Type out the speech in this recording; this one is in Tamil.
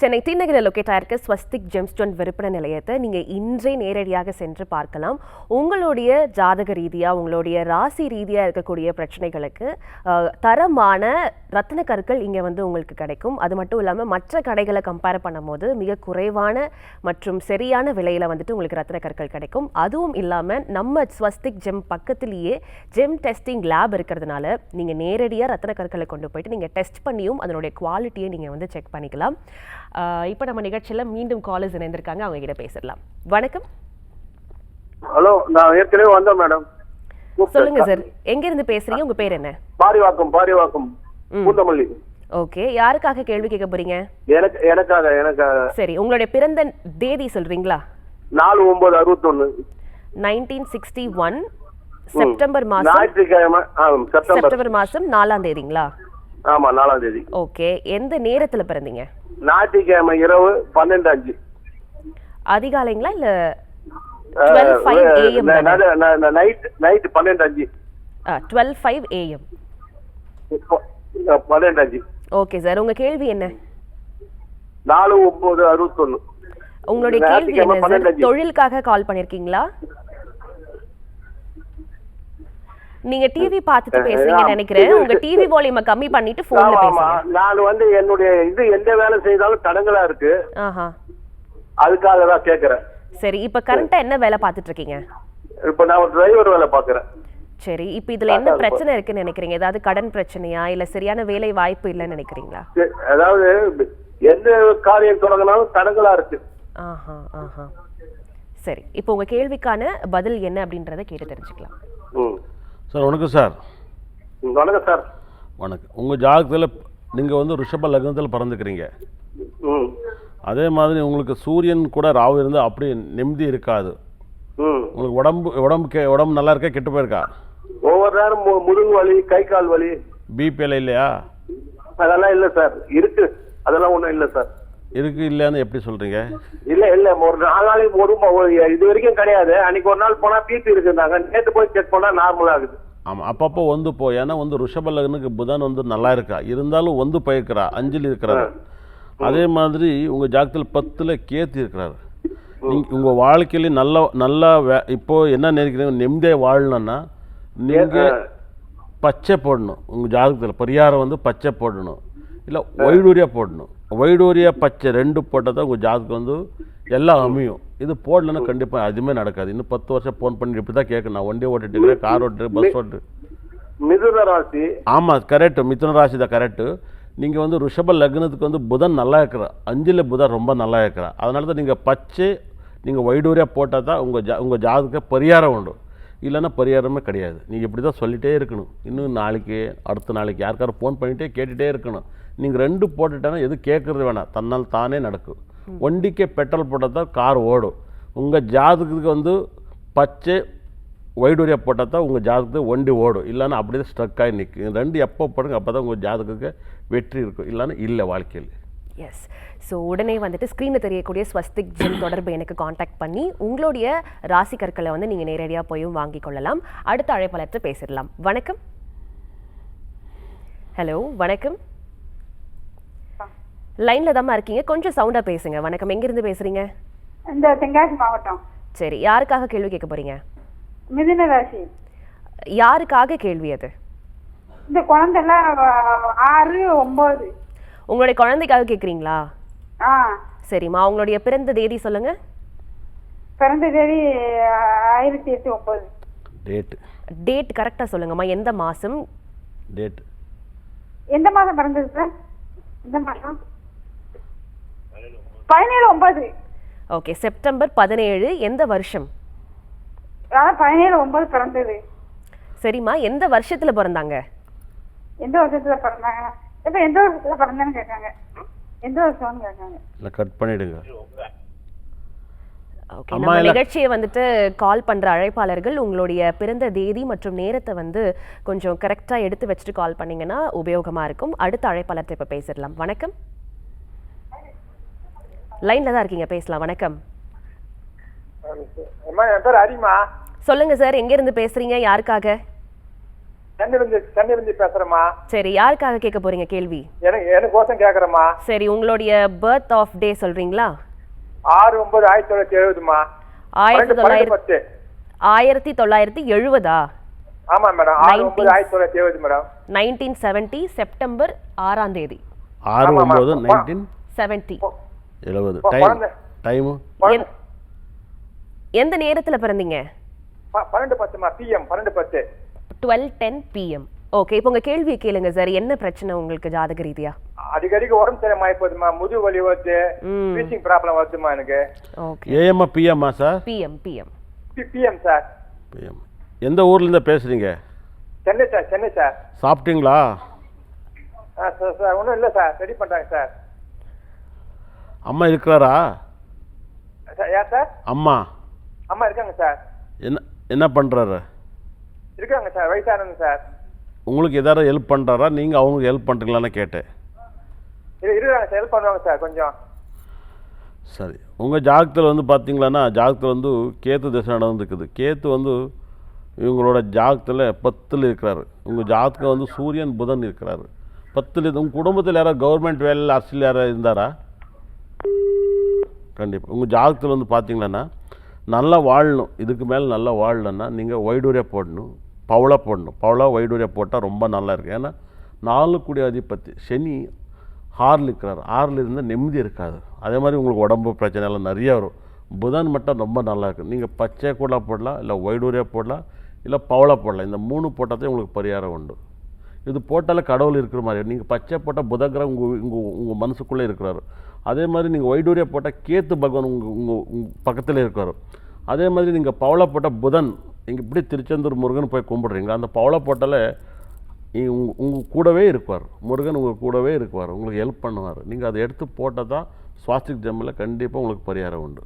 சென்னை தீநகரில் லொக்கேட் ஆயிருக்க ஸ்வஸ்திக் ஜெம்ஸ்டோன் விற்பனை நிலையத்தை நீங்கள் இன்றே நேரடியாக சென்று பார்க்கலாம். உங்களுடைய ஜாதக ரீதியாக உங்களுடைய ராசி ரீதியாக இருக்கக்கூடிய பிரச்சனைகளுக்கு தரமான ரத்தின கற்கள் இங்கே வந்து உங்களுக்கு கிடைக்கும். அது மட்டும் இல்லாமல் மற்ற கடைகளை கம்பேர் பண்ணும்போது மிக குறைவான மற்றும் சரியான விலையில் வந்துட்டு உங்களுக்கு ரத்தின கற்கள் கிடைக்கும். அதுவும் இல்லாமல் நம்ம ஸ்வஸ்திக் ஜெம் பக்கத்திலேயே ஜெம் டெஸ்டிங் லேப் இருக்கிறதுனால நீங்கள் நேரடியாக ரத்தின கற்களை கொண்டு போயிட்டு நீங்கள் டெஸ்ட் பண்ணியும் அதனுடைய குவாலிட்டியை நீங்கள் வந்து செக் பண்ணிக்கலாம். இப்போ நம்ம நிகழ்ச்சியில் மீண்டும் காலேஜ் இணைந்திருக்காங்க. அவங்க கிட்ட பேசிடலாம். வணக்கம். ஹலோ நான் ஏற்கனவே வந்தேன் மேடம். சொல்லுங்க சார். எங்க இருந்து பேசுறீங்க? உங்க பேர் என்ன? பாரிவாக்கம் பாரிவாக்கம் பூந்தமல்லி. ஓகே. யாருக்காக கேள்வி கேட்க போறீங்க? எனக்கு எனக்காக எனக்காக. சரி உங்களுடைய பிறந்த தேதி சொல்றீங்களா? நாலு ஒன்பது அறுபத்தொன்னு. நைன்டீன் சிக்ஸ்டி ஒன் செப்டம்பர் மாசம் செப்டம்பர் மாசம் நாலாம் தேதிங்களா? ஆமா நாலாம் தேதி. ஓகே. எந்த நேரத்துல பிறந்தீங்க? ஞாயிற்றுக்கிழமை இரவு பன்னெண்டு அஞ்சு. அதிகாலைங்களா இல்ல twelve five AM night night பன்னெண்டு அஞ்சு. ஃபைவ் ஏஎம் ப- பன்னெண்டு அஞ்சு. Okay sir. உங்க கேள்வி என்ன? நாலு ஒன்பது அறுபத்தொன்னு. உங்களுடைய கேள்வி ஞாயிற்றுக்கிழமை என்ன சார். தொழிலுக்காக கால் பண்ணிருக்கீங்களா? நீங்க டிவி பார்த்துட்டு பேசுறீங்கன்னு நினைக்கிறேன். உங்க டிவி வால்யூமை கம்மி பண்ணிட்டு போன்ல பேசுங்க. நான் வந்து என்னுடைய இது எந்த வேலை செய்தாலும் தடங்களா இருக்கு. ஆஹா. அதுக்காக தான் கேக்குறேன். சரி இப்ப கரண்டா என்ன வேலை பார்த்துட்டு இருக்கீங்க? இப்ப நான் ஒரு டிரைவர் வேலை பாக்குறேன் சரி இப்ப இதுல என்ன பிரச்சனை இருக்குன்னு நினைக்கிறீங்க? ஏதாவது கடன் பிரச்சனையா? இல்ல சரியான வேலை வாய்ப்பு இல்லைன்னு நினைக்கிறீங்களா? அதாவது எந்த காரியம் தொடங்கினாலும் தடங்களா இருக்கு. ஆஹா ஆஹா. சரி இப்போ உங்க கேள்விக்கான பதில் என்ன அப்படின்றத கேட்டு தெரிஞ்சுக்கலாம். சார் வணக்கம் சார். வணக்கம் சார். வணக்கம். உங்கள் ஜாதகத்தில் நீங்கள் வந்து ரிஷப லக்னத்தில் பிறந்துக்கிறீங்க. ம். அதே மாதிரி உங்களுக்கு சூரியன் கூட ராகு இருந்தால் அப்படி நிம்மதி இருக்காது. ம். உங்களுக்கு உடம்பு உடம்பு கே உடம்பு நல்லா இருக்கா கெட்டு போயிருக்கா? ஒவ்வொரு நேரம் முதுகு வலி கை கால் வலி. பிபிஎல் இல்லையா? அதெல்லாம் இல்ல சார். இருக்கு. அதெல்லாம் ஒண்ணும் இல்ல சார். இருக்கு இல்லைன்னு எப்படி சொல்கிறீங்க இல்ல இல்ல. ஒரு நாலு நாளைக்கு ஒரு இது வரைக்கும் கிடையாது. அன்னைக்கு ஒரு நாள் போனா பிபி இருக்குன்னாங்க. நேத்து போய் செக் பண்ணா நார்மல் ஆகுது. ஆமாம் அப்பப்போ வந்து போ. ஏன்னா வந்து ரிஷப லக்னுக்கு புதன் வந்து நல்லா இருக்கா? இருந்தாலும் வந்து போயிருக்கிறா அஞ்சில் இருக்கிறாரு. அதே மாதிரி உங்கள் ஜாதகத்தில் பத்தில் கேத்து இருக்கிறாரு. நீங்கள் உங்கள் வாழ்க்கையில நல்ல நல்லா வே இப்போது என்ன நினைக்கிறீங்க? நிம்மதியாக வாழணும்னா நீங்கள் பச்சை போடணும். உங்கள் ஜாதகத்தில் பரிகாரம் வந்து பச்சை போடணும். இல்லை ஒய்டூரியா போடணும். ஒய்டூரியா பச்சை ரெண்டு போட்டால் தான் உங்கள் ஜாதகம் வந்து எல்லாம் அமையும். இது போடலன்னா கண்டிப்பாக எதுவுமே நடக்காது. இன்னும் பத்து வருஷம் ஃபோன் பண்ணி இப்படி தான் கேட்கணும். நான் வண்டி ஓட்டிட்டு இருக்கிறேன் கார் ஓட்டு பஸ் ஓட்டு மிதுன ராசி. ஆமாம் கரெக்டு மிதுன ராசி தான் கரெக்டு நீங்கள் வந்து ரிஷப லக்னத்துக்கு வந்து புதன் நல்லா இருக்கிறா அஞ்சில் புதன் ரொம்ப நல்லா இருக்கிறா அதனால தான் நீங்கள் பச்சை நீங்கள் வைடூரியாக போட்டால் தான் உங்கள் ஜா உங்கள் ஜாதக பரிகாரம் உண்டு. இல்லைன்னா பரிகாரமே கிடையாது. நீங்கள் இப்படி தான் சொல்லிகிட்டே இருக்கணும். இன்னும் நாளைக்கு அடுத்த நாளைக்கு யாருக்காரும் ஃபோன் பண்ணிகிட்டே கேட்டுகிட்டே இருக்கணும். நீங்கள் ரெண்டு போட்டுட்டேன்னா எதுவும் கேட்குறது வேணாம். தன்னால் தானே நடக்கும். வண்டிக்கே பெட்ரோல் போட்டால் தான் கார் ஓடும். உங்கள் ஜாதகத்துக்கு வந்து பச்சை வைடூரியா போட்டால் தான் உங்கள் ஜாதகத்துக்கு வண்டி ஓடும். இல்லைன்னா அப்படியே ஸ்ட்ரக் ஆகி நிற்கும் ரெண்டு எப்போ போடுங்க அப்போ தான் உங்கள் ஜாதகத்துக்கு வெற்றி இருக்கும். இல்லைன்னா இல்லை வாழ்க்கையில். எஸ் ஸோ உடனே வந்துட்டு ஸ்க்ரீனில் தெரியக்கூடிய ஸ்வஸ்திக் ஜிம் தொடர்பு எனக்கு காண்டாக்ட் பண்ணி உங்களுடைய ராசி கற்களை வந்து நீங்கள் நேரடியாக போயும் வாங்கிக் கொள்ளலாம். அடுத்த அழைப்பாளர்கிட்ட பேசிடலாம். வணக்கம். ஹலோ வணக்கம். லைன்ல தாம்மா இருக்கீங்க. கொஞ்சம் சவுண்டா பேசுங்க. வணக்கம். எங்கிருந்து பேசுறீங்க? இந்த தென்காசி மாவட்டம். சரி. யாருக்காக கேள்வி கேட்க போறீங்க? மிதுன ராசி. யாருக்காக கேள்வி அது? இந்த குழந்தைலாம் ஆறு ஒன்பது உங்களுடைய குழந்தைக்காக கேட்குறீங்களா ஆ. சரிம்மா உங்களுடைய பிறந்த தேதி சொல்லுங்க. பிறந்த தேதி ஆயிரத்தி எட்டு ஒன்பது. டேட்டு டேட் கரெக்டாக சொல்லுங்கம்மா எந்த மாதம் டேட் எந்த மாதம் பிறந்தது சார்? எந்த மாதம்? பதினேழு ஒன்பது. ஓகே செப்டம்பர் பதினேழு எந்த வருஷம்? பதினேழு ஒன்பது பிறந்தது. சரிம்மா எந்த வருஷத்துல பிறந்தாங்க? எந்த வருஷத்துல பிறந்தாங்க? இப்ப எந்த வருஷத்துல பிறந்தேன்னு கேட்காங்க. எந்த வருஷம்னு கேட்காங்க. இல்லை கட் பண்ணிவிடுங்க ஓகே நம்ம நிகழ்ச்சியை வந்துட்டு கால் பண்ற அழைப்பாளர்கள் உங்களுடைய பிறந்த தேதி மற்றும் நேரத்தை வந்து கொஞ்சம் கரெக்டா எடுத்து வச்சுட்டு கால் பண்ணீங்கன்னா உபயோகமா இருக்கும். அடுத்த அழைப்பாளர்கிட்ட இப்ப பேசிடலாம். வணக்கம். லைன்ல தான் இருக்கீங்க பேசலாம். வணக்கம். அம்மா என் பேர் ஹரிமா சொல்லுங்க சார் எங்க இருந்து பேசுறீங்க? யாருக்காக? சென்னையிலிருந்து சென்னையிலிருந்து பேசுறேம்மா. சரி யாருக்காக கேட்க போறீங்க கேள்வி? எனக்கு எனக்கோசம் கேக்குறேம்மா. சரி உங்களுடைய பர்த் ஆஃப் டே சொல்றீங்களா? ஆறு ஒன்பது ஆயிரத்தி தொள்ளாயிரத்தி எழுபதுமா ஆயிரத்தி தொள்ளாயிரத்தி ஆயிரத்தி தொள்ளாயிரத்தி எழுபதா ஆமா மேடம். ஆறு 19 ஒன்பது ஆயிரத்தி தொள்ளாயிரத்தி எழுபது மேடம். நைன்டீன் செவன்டி செப்டம்பர் ஆறாம் தேதி. ஆறு நைன்டீன் செவன்டி எழுபது டைம். டைமு எந்த நேரத்துல பிறந்தீங்க? பன்னெண்டு பத்துமா பிஎம் பன்னெண்டு பத்து. டுவெல் டென் பிஎம் ஓகே இப்போ உங்க கேள்வியை கேளுங்க சார் என்ன பிரச்சனை உங்களுக்கு ஜாதக ரீதியா? அடிக்கடிக்கு உடம்பு சரியாம போகுதுமா முதுகு வலி வருது. ம். பீச்சிங் ப்ராப்ளம் வருதுமா எனக்கு? ஓகே ஏஎம்மா பிஎம்மா sir PM PM PM sir PM எந்த ஊர்லேருந்து பேசுகிறீங்க சென்னை சார் சென்னை சார் சாப்பிட்டீங்களா? ஆ சார் சார் ஒன்றும் இல்லை சார் ரெடி பண்ணுறாங்க சார் அம்மா இருக்கிறாரா? சார் யார் சார் அம்மா. அம்மா இருக்காங்க சார் என்ன என்ன பண்ணுறாரு இருக்காங்க சார் வயசானவங்க சார். உங்களுக்கு எதாவது ஹெல்ப் பண்ணுறாரா நீங்கள் அவங்களுக்கு ஹெல்ப் பண்ணுறீங்களான்னு கேட்டேன். இரு- இருக்காங்க சார் ஹெல்ப் பண்ணுவாங்க சார் கொஞ்சம். சரி. உங்கள் ஜாதகத்தில் வந்து பார்த்தீங்களான்னா ஜாதகத்தில் வந்து கேத்து திசை நடந்துருக்குது. கேத்து வந்து இவங்களோட ஜாதகத்தில் பத்தில் இருக்கிறாரு. உங்கள் ஜாதகம் வந்து சூரியன் புதன் இருக்கிறாரு. பத்தில் உங்கள் குடும்பத்தில் யாராவது கவர்மெண்ட் வேலையில் அரசியல் யாராவது இருந்தாரா? கண்டிப்பாக உங்கள் ஜாதகத்தில் வந்து பார்த்தீங்கன்னா நல்லா வாழணும். இதுக்கு மேலே நல்லா வாழணும்னா நீங்கள் வைடூரியா போடணும். பவளா போடணும். பவளா வைடூரியா போட்டால் ரொம்ப நல்லா இருக்கு. ஏன்னா நாலு கூடிய அதிபத்தி சனி ஹாரில் இருக்கிறார். ஹாரில் இருந்தால் நிம்மதி இருக்காது. அதே மாதிரி உங்களுக்கு உடம்பு பிரச்சனை எல்லாம் நிறையா வரும். புதன் மட்டும் ரொம்ப நல்லா இருக்கும் நீங்கள் பச்சை கூட போடலாம் இல்லை வைடூரியா போடலாம் இல்லை பவளா போடலாம். இந்த மூணு போட்டால் உங்களுக்கு பரிகாரம் உண்டு. இது போட்டாலே கடவுள் இருக்கிற மாதிரி. நீங்கள் பச்சை போட்டால் புதகிரகம் உங்கள் உங்கள் உங்கள் மனசுக்குள்ளே இருக்கிறாரு. அதே மாதிரி நீங்கள் வைடூரியா போட்டால் கேத்து பகவான் உங்கள் உங்கள் உங்கள் பக்கத்தில் இருக்கிறார். அதே மாதிரி நீங்கள் பவளை போட்டால் புதன் நீங்கள் இப்படி திருச்செந்தூர் முருகன் போய் கும்பிட்றீங்க. அந்த பவளை போட்டாலே உங்கள் உங்கள் கூடவே இருப்பார் முருகன் உங்கள் கூடவே இருக்குவார். உங்களுக்கு ஹெல்ப் பண்ணுவார். நீங்கள் அதை எடுத்து போட்டால் தான் சுவாஸ்டிக் ஜம்மில் கண்டிப்பாக உங்களுக்கு பரிகாரம் உண்டு.